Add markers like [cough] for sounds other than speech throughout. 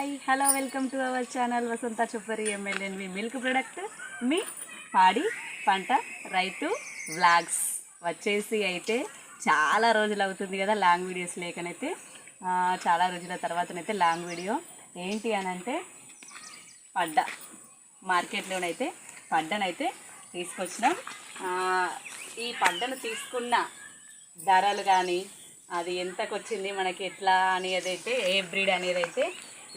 Hi hello welcome to our channel. Vasantha చుప్పరి ఎమ్మెల్యేన్ మీ milk product. మీ పాడి పంట రైతు వ్లాగ్స్. వచ్చేసి అయితే చాలా రోజులు అవుతుంది కదా లాంగ్ వీడియోస్ లేకనైతే. చాలా రోజుల తర్వాతనైతే లాంగ్ వీడియో. ఏంటి అని అంటే పడ్డ. మార్కెట్లోనైతే పడ్డనైతే తీసుకొచ్చినాం. ఈ పడ్డను తీసుకున్న ధరలు కానీ అది ఎంతకు వచ్చింది మనకి ఎట్లా అనేది అయితే ఏ బ్రీడ్ అనేది అయితే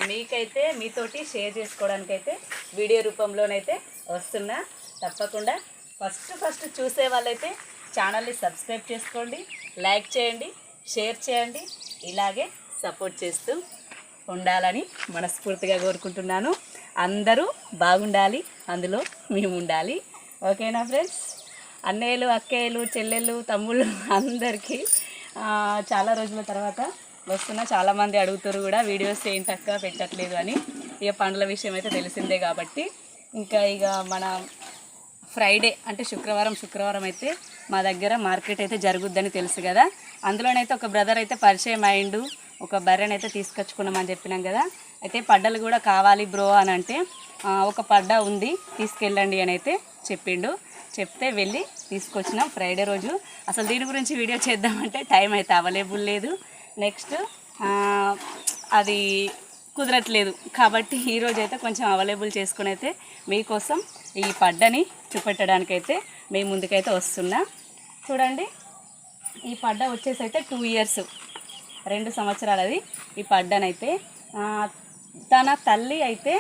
మీకైతే మీతోటి షేర్ చేసుకోవడానికైతే వీడియో రూపంలోనైతే వస్తున్నా. తప్పకుండా ఫస్ట్ ఫస్ట్ చూసే వాళ్ళైతే ఛానల్ని సబ్స్క్రైబ్ చేసుకోండి లైక్ చేయండి షేర్ చేయండి ఇలాగే సపోర్ట్ చేస్తూ ఉండాలని మనస్ఫూర్తిగా కోరుకుంటున్నాను. అందరూ బాగుండాలి అందులో మేము ఉండాలి. ఓకేనా ఫ్రెండ్స్ అన్నయ్యలు అక్కయ్యలు చెల్లెళ్ళు తమ్ముళ్ళు అందరికీ చాలా రోజుల తర్వాత వస్తున్నా. చాలామంది అడుగుతారు కూడా వీడియోస్ ఏంటక్క పెట్టట్లేదు అని. ఇక పండ్ల విషయం అయితే తెలిసిందే కాబట్టి. ఇంకా ఇక మన ఫ్రైడే అంటే శుక్రవారం శుక్రవారం అయితే మా దగ్గర మార్కెట్ అయితే జరుగుద్దని తెలుసు కదా. అందులోనైతే ఒక బ్రదర్ అయితే పరిచయం అయిండు. ఒక బర్రెని అయితే తీసుకొచ్చుకున్నామని చెప్పినాం కదా. అయితే పడ్డలు కూడా కావాలి బ్రో అని అంటే ఒక పడ్డ ఉంది తీసుకెళ్ళండి అని అయితే చెప్పిండు. చెప్తే వెళ్ళి తీసుకొచ్చినాం ఫ్రైడే రోజు. అసలు దీని గురించి వీడియో చేద్దామంటే టైం అయితే అవైలబుల్ లేదు. నెక్స్ట్ అది కుదరట్లేదు. కాబట్టి ఈరోజు అయితే కొంచెం అవైలబుల్ చేసుకుని అయితే మీకోసం ఈ పడ్డని చూపెట్టడానికైతే మేము ముందుకైతే వస్తున్నా. చూడండి ఈ పడ్డ వచ్చేసి అయితే టూ ఇయర్స్ రెండు సంవత్సరాలది ఈ పడ్డనైతే. తన తల్లి అయితే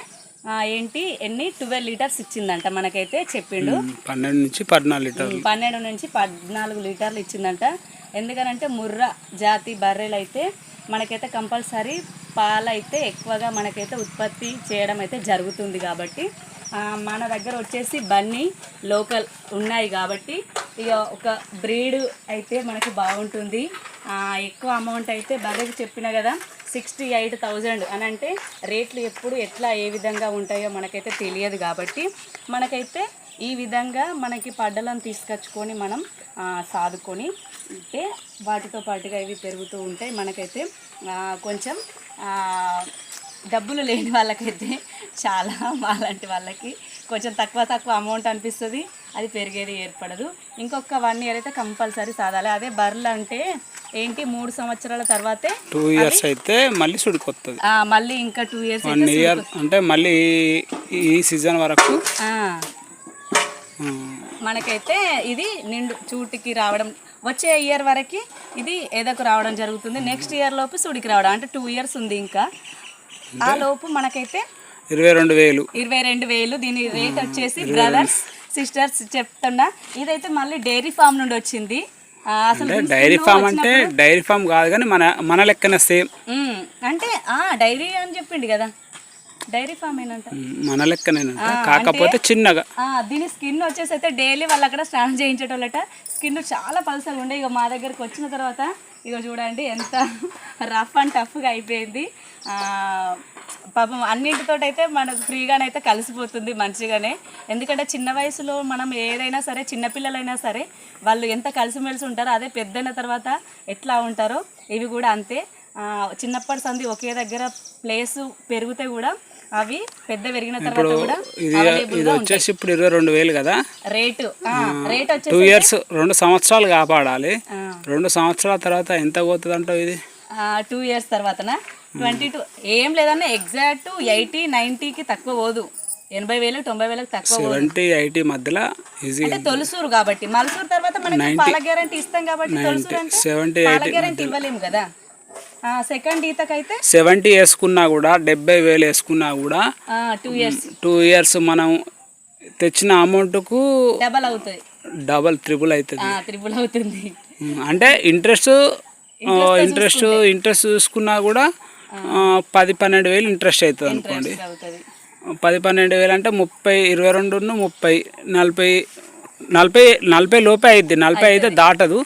ఏంటి ఎన్ని? ట్వెల్వ్ లీటర్స్ ఇచ్చిందంట మనకైతే చెప్పిండు. పన్నెండు నుంచి పద్నాలుగు లీటర్లు. పన్నెండు నుంచి పద్నాలుగు లీటర్లు ఇచ్చిందంట. ఎందుకనంటే ముర్రా జాతి బర్రెలు అయితే మనకైతే కంపల్సరీ పాలైతే ఎక్కువగా మనకైతే ఉత్పత్తి చేయడం అయితే జరుగుతుంది కాబట్టి మన దగ్గర వచ్చేసి బన్నీ లోకల్ ఉన్నాయి కాబట్టి ఇక ఒక బ్రీడ్ అయితే మనకి బాగుంటుంది. ఎక్కువ అమౌంట్ అయితే బర్రెకి చెప్పిన కదా సిక్స్టీ ఎయిట్ థౌజండ్ అని అంటే రేట్లు ఎప్పుడు ఎట్లా ఏ విధంగా ఉంటాయో మనకైతే తెలియదు కాబట్టి మనకైతే ఈ విధంగా మనకి పడ్డలను తీసుకొచ్చుకొని మనం సాదుకొని ఉంటే వాటితో పాటుగా ఇవి పెరుగుతూ ఉంటాయి మనకైతే కొంచెం డబ్బులు లేని వాళ్ళకైతే చాలా మాలాంటి వాళ్ళకి కొంచెం తక్కువ తక్కువ అమౌంట్ అనిపిస్తుంది. అది పెరిగేది ఏర్పడదు. ఇంకొక వన్ ఇయర్ అయితే కంపల్సరీ సాదాలి అదే బర్రెలు అంటే ఏంటి? మూడు సంవత్సరాల తర్వాతే టూ ఇయర్స్ అయితే మళ్ళీ సుడికొస్తుంది మళ్ళీ ఇంకా టూ ఇయర్స్ వన్ ఇయర్ అంటే మళ్ళీ ఈ- సీజన్ వరకు మనకైతే ఇది నిండు చూటికి రావడం వచ్చే ఇయర్ వరకు ఇది ఏదోకు రావడం జరుగుతుంది. నెక్స్ట్ ఇయర్ లోపు సుడికి రావడం అంటే టూ ఇయర్స్ ఉంది ఇంకా. ఆ లోపు మనకైతే ఇరవై రెండు వేలు. ఇరవై రెండు వేలు. దీని రేట్ వచ్చేసి బ్రదర్స్ సిస్టర్స్ చెప్తున్నా. ఇదైతే మళ్ళీ డైరీ ఫామ్ నుండి వచ్చింది. అసలు డైరీ ఫామ్ అంటే డైరీ ఫామ్ కాదు కానీ మన మన లెక్కన సేమ్ ఉమ్, అంటే ఆ డైరీ అని చెప్పిండు కదా. డైరీ ఫామ్ ఏనంట? మన లెక్కనేనంట. కాకపోతే చిన్నగా. ఆ, దీని స్కిన్ వచ్చేసి అయితే డైలీ వాళ్ళు అక్కడ స్నానం చేయించేటోళ్ళట. స్కిన్ చాలా పల్సగా ఉండే. ఇక మా దగ్గరకు వచ్చిన తర్వాత ఇక చూడండి ఎంత రఫ్ అండ్ టఫ్గా అయిపోయింది. ఆ, పాపం అన్నింటితో అయితే మనకు ఫ్రీగానైతే కలిసిపోతుంది మంచిగానే. ఎందుకంటే చిన్న వయసులో మనం ఏదైనా సరే చిన్నపిల్లలైనా సరే వాళ్ళు ఎంత కలిసిమెలిసి ఉంటారో అదే పెద్దయిన తర్వాత ఎట్లా ఉంటారో ఇవి కూడా అంతే. చిన్నప్పటి సంది ఒకే దగ్గర ప్లేస్ పెరిగితే కూడా అవి పెద్ద పెరిగిన తర్వాత కూడా ఇది వచ్చేసి ఇప్పుడు ఇరవై రెండు వేలు కదా? రేటు రేట్ టూ ఇయర్స్ రెండు సంవత్సరాలు కాపాడాలి. రెండు సంవత్సరాల తర్వాత ఎంత పోతుంది అంటావు ఇది టూ ఇయర్స్ తర్వాతనా? ట్వంటీ టూ ఏం లేదన్నా ఎగ్జాక్ట్ ఎయిటీ నైంటీకి తక్కువ పోదు. ఎనభై వేలు తొంభై వేలకు తక్కువ సెవెంటీ ఎయిటీ మధ్యలో ఈజీ అంటే తొలసూరు కాబట్టి. మలసూరు తర్వాత మనకి పాల గ్యారంటీ ఇస్తాం కాబట్టి తొలసూరు అంటే పాల గ్యారంటీ ఇవ్వలేము కదా? సెకండ్ ఈతకైతే సెవెంటీ వేసుకున్నా కూడా డెబ్బై వేలు వేసుకున్నా కూడా టూ ఇయర్స్ టూ ఇయర్స్ మనం తెచ్చిన అమౌంట్కు డబల్ అవుతుంది డబల్ త్రిబుల్ అవుతుంది. త్రిబుల్ అవుతుంది. అంటే ఇంట్రెస్ట్ ఇంట్రెస్ట్ ఇంట్రెస్ట్ చూసుకున్నా కూడా పది పన్నెండు వేలు ఇంట్రెస్ట్ అవుతుంది అనుకోండి. పది పన్నెండు వేలు అంటే ముప్పై ఇరవై రెండు ముప్పై నలభై నలభై నలభై లోపే అయిద్ది. నలభై అయితే దాటదు.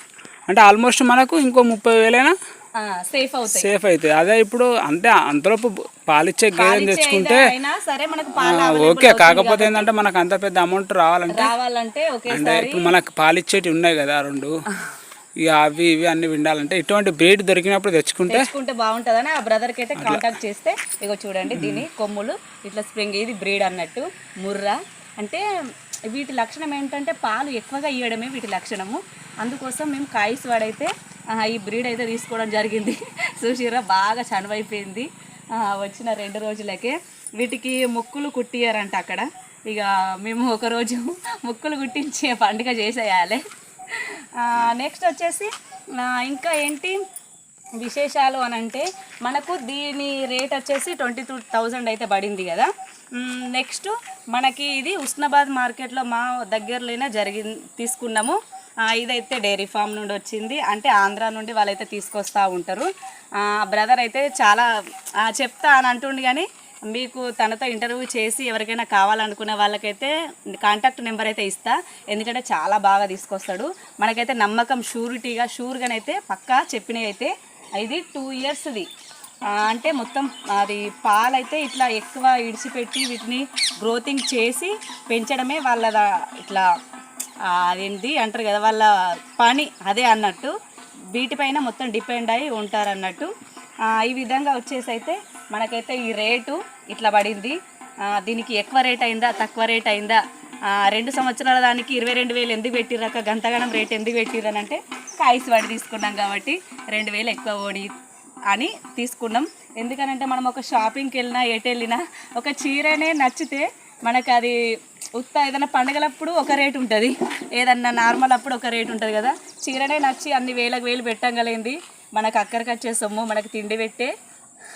అంటే ఆల్మోస్ట్ మనకు ఇంకో ముప్పై వేలైనా సేఫ్ అవుతాయి. సేఫ్ అవుతుంది అదే ఇప్పుడు అంటే అంతలోపు పాలిచ్చే గేదెని తెచ్చుకుంటే ఓకే. కాకపోతే ఏంటంటే మనకు అంత పెద్ద అమౌంట్ రావాలంటే రావాలంటే అంటే ఇప్పుడు మనకు పాలిచ్చేటి ఉన్నాయి కదా రెండు. [laughs] ఇక అవి ఇవి అన్ని విండాలంటే ఇటువంటి బ్రీడ్ దొరికినప్పుడు తెచ్చుకుంటే తెచ్చుకుంటే బాగుంటుందని ఆ బ్రదర్కి అయితే కాంటాక్ట్ చేస్తే ఇగో చూడండి దీని కొమ్ములు ఇట్లా స్ప్రింగ్ ఇది బ్రీడ్ అన్నట్టు ముర్రా. అంటే వీటి లక్షణం ఏంటంటే పాలు ఎక్కువగా ఇవ్వడమే వీటి లక్షణము. అందుకోసం మేము కాయిస్ వాడైతే ఈ బ్రీడ్ అయితే తీసుకోవడం జరిగింది. [laughs] చూసిరా బాగా చనువైపోయింది. వచ్చిన రెండు రోజులకే వీటికి ముక్కులు కుట్టియారంట అక్కడ. ఇక మేము ఒకరోజు [laughs] ముక్కులు కుట్టించి పండుగ చేసేయాలి. నెక్స్ట్ వచ్చేసి ఇంకా ఏంటి విశేషాలు అని అంటే మనకు దీని రేట్ వచ్చేసి ట్వంటీ టూ థౌజండ్ అయితే పడింది కదా. నెక్స్ట్ మనకి ఇది ఉస్నాబాద్ మార్కెట్లో మా దగ్గరలోనే జరిగి తీసుకున్నాము. ఇదైతే డైరీ ఫామ్ నుండి వచ్చింది. అంటే ఆంధ్ర నుండి వాళ్ళైతే తీసుకొస్తూ ఉంటారు. బ్రదర్ అయితే చాలా ఆ, చెప్తా అని అంటుండు కానీ మీకు తనతో ఇంటర్వ్యూ చేసి ఎవరికైనా కావాలనుకునే వాళ్ళకైతే కాంటాక్ట్ నెంబర్ అయితే ఇస్తా. ఎందుకంటే చాలా బాగా తీసుకొస్తాడు. మనకైతే నమ్మకం షూరిటీగా షూర్గానైతే పక్కా చెప్పినవి అయితే ఇది టూ ఇయర్స్ది. అంటే మొత్తం అది పాలైతే ఇట్లా ఎక్కువ ఇడిచిపెట్టి వీటిని గ్రోతింగ్ చేసి పెంచడమే వాళ్ళ ఇట్లా అదేంటి అంటారు కదా వాళ్ళ పని అదే అన్నట్టు వీటిపైన మొత్తం డిపెండ్ అయి ఉంటారు అన్నట్టు ఈ విధంగా వచ్చేసి అయితే మనకైతే ఈ రేటు ఇట్లా పడింది. దీనికి ఎక్కువ రేట్ అయిందా తక్కువ రేట్ అయిందా? రెండు సంవత్సరాల దానికి ఇరవై రెండు వేలు ఎందుకు పెట్టిర్రక గంతగనం రేట్ ఎందుకు పెట్టిర్రని అంటే కాయిస్ వాడి తీసుకున్నాం కాబట్టి రెండు వేలు ఎక్కువ ఓడి అని తీసుకున్నాం. ఎందుకనంటే మనం ఒక షాపింగ్కి వెళ్ళినా ఎటు వెళ్ళినా ఒక చీరనే నచ్చితే మనకు అది ఉత్త ఏదైనా పండగలప్పుడు ఒక రేట్ ఉంటుంది. ఏదన్నా నార్మల్ అప్పుడు ఒక రేట్ ఉంటుంది కదా. చీరనే నచ్చి అన్ని వేలకు వేలు పెట్టంగలేంది. మనకు అక్కడికి వచ్చే సొమ్ము మనకు తిండి పెట్టే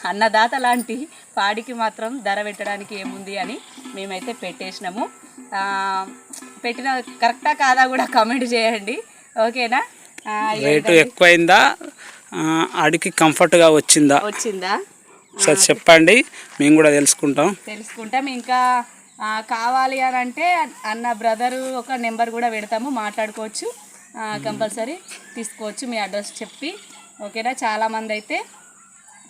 అన్నదాత లాంటి పాడికి మాత్రం ధర పెట్టడానికి ఏముంది అని మేమైతే పెట్టేసినాము. పెట్టిన కరెక్టా కాదా కూడా కమెంట్ చేయండి. ఓకేనా? రేటు ఎక్కువైందా? ఆ, ఆడికి కంఫర్ట్గా వచ్చిందా? వచ్చిందా? సార్ చెప్పండి. మేము కూడా తెలుసుకుంటాం. తెలుసుకుంటాం. ఇంకా కావాలి అని అంటే అన్న బ్రదరు ఒక నెంబర్ కూడా పెడతాము మాట్లాడుకోవచ్చు. కంపల్సరీ తీసుకోవచ్చు మీ అడ్రస్ చెప్పి. ఓకేనా? చాలామంది అయితే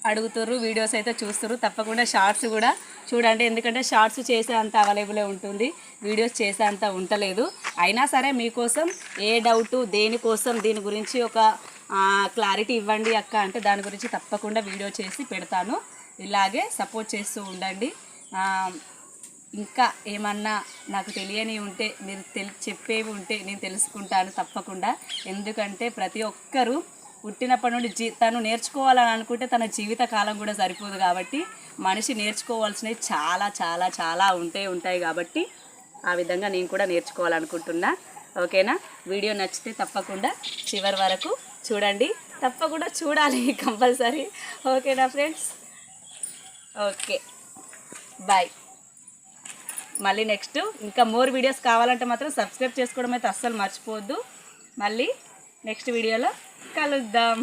అడుగుతారు వీడియోస్ అయితే చూస్తారు తప్పకుండా షార్ట్స్ కూడా చూడండి. ఎందుకంటే షార్ట్స్ చేసే అంత అవైలబులే ఉంటుంది. వీడియోస్ చేసే అంత ఉండలేదు అయినా సరే మీకోసం ఏ డౌట్ దేనికోసం దీని గురించి ఒక క్లారిటీ ఇవ్వండి అక్క అంటే దాని గురించి తప్పకుండా వీడియో చేసి పెడతాను. ఇలాగే సపోర్ట్ చేస్తూ ఉండండి. ఇంకా ఏమన్నా నాకు తెలియని ఉంటే మీరు తెలి చెప్పేవి ఉంటే నేను తెలుసుకుంటాను తప్పకుండా. ఎందుకంటే ప్రతి ఒక్కరూ పుట్టినప్పటి నుండి జీ తను నేర్చుకోవాలని అనుకుంటే తన జీవిత కాలం కూడా సరిపోదు కాబట్టి మనిషి నేర్చుకోవాల్సినవి చాలా చాలా చాలా ఉంటే ఉంటాయి కాబట్టి ఆ విధంగా నేను కూడా నేర్చుకోవాలనుకుంటున్నా. ఓకేనా? వీడియో నచ్చితే తప్పకుండా చివరి వరకు చూడండి. తప్పకుండా చూడాలి [laughs] కంపల్సరీ. ఓకేనా ఫ్రెండ్స్? ఓకే. బాయ్. మళ్ళీ నెక్స్ట్ ఇంకా మోర్ వీడియోస్ కావాలంటే మాత్రం సబ్స్క్రైబ్ చేసుకోవడం అయితే అస్సలు మర్చిపోవద్దు. మళ్ళీ నెక్స్ట్ వీడియోలో కలుద్దాం.